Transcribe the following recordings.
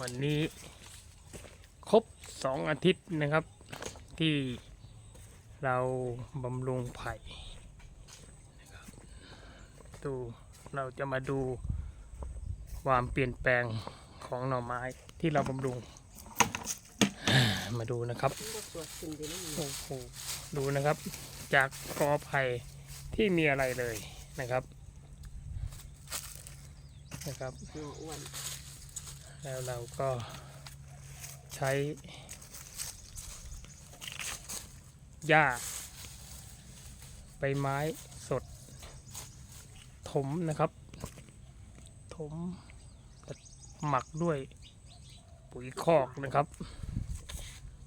วันนี้ครบสองอาทิตย์นะครับ ที่เราบำรุงไผ่นะครับดูเราจะมาดูความเปลี่ยนแปลงของหน่อไม้ที่เราบำรุง มาดูนะครับโอ้โหดูนะครับ จากกอไผ่ที่มีอะไรเลยนะครับ นะครับ หัวอ้วน แล้วเราก็ใช้หญ้าใบไม้สด ถมนะครับ ถมหมักด้วยปุ๋ยคอกนะครับ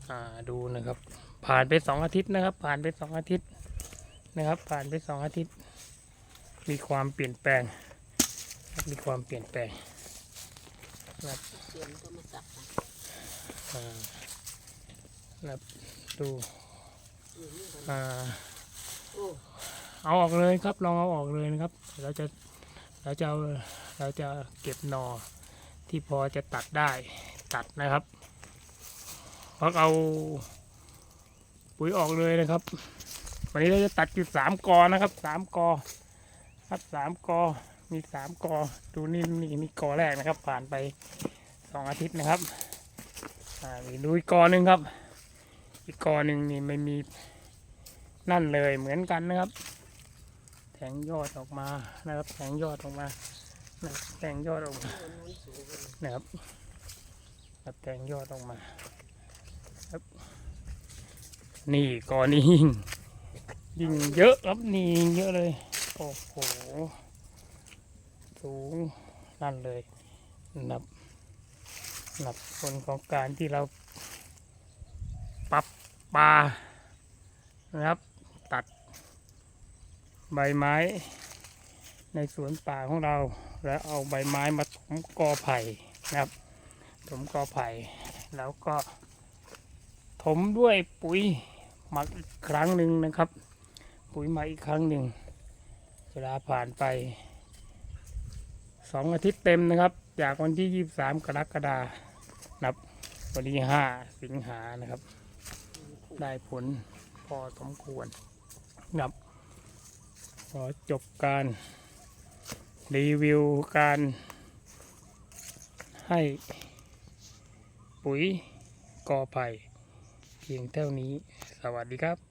อ่าดูนะครับ ผ่านไปสองอาทิตย์นะครับ ผ่านไปสองอาทิตย์นะครับ ผ่านไปสองอาทิตย์ มีความเปลี่ยนแปลง มีความเปลี่ยนแปลงเสียมก็มาสับรับดูอ่าเอาออกเลยครับลองเอาออกเลยนะครับ เราจะเราจะเราจะเก็บนอที่พอจะตัดได้ตัดนะครับพราะเอาปุ๋ยออกเลยนะครับ วันนี้เราจะตัดอยู่สามกอนะครับสามกอครับสามกอ มีสามกอดูนี่นี่นี่กอแรกนะครับ ผ่านไปสองอาทิตย์นะครับอ่ามีดูอีกกอหนึ่งครับ อีกกอหนึ่งนี่ไม่มีนั่นเลยเหมือนกันนะครับ แทงยอดออกมานะครับ แทงยอดออกมาแทงยอดออกมานะครับครับแทงยอดออกมาครับ นี่กอนี้ยิ่งยิ่งเยอะครับนี่ยิ่งเยอะเลย โอ้โห สูงนั่นเลยนับนับผลของการที่เราปรับปลานะครับ ตัดใบไม้ในสวนป่าของเรา แล้วเอาใบไม้มาถมกอไผ่นะครับถมกอไผ่ แล้วก็ถมด้วยปุ๋ยหมักอีกครั้งหนึ่งนะครับ ปุ๋ยหมักอีกครั้งหนึ่งเวลาผ่านไป สองอาทิตย์เต็มนะครับ จากวันที่ยี่สามกรกฎานับวันที่ห้าสิงหานะครับ ได้ผลพอสมควรนะครับขอจบการรีวิวการให้ปุ๋ยกอไผ่เพียงเท่านี้ สวัสดีครับ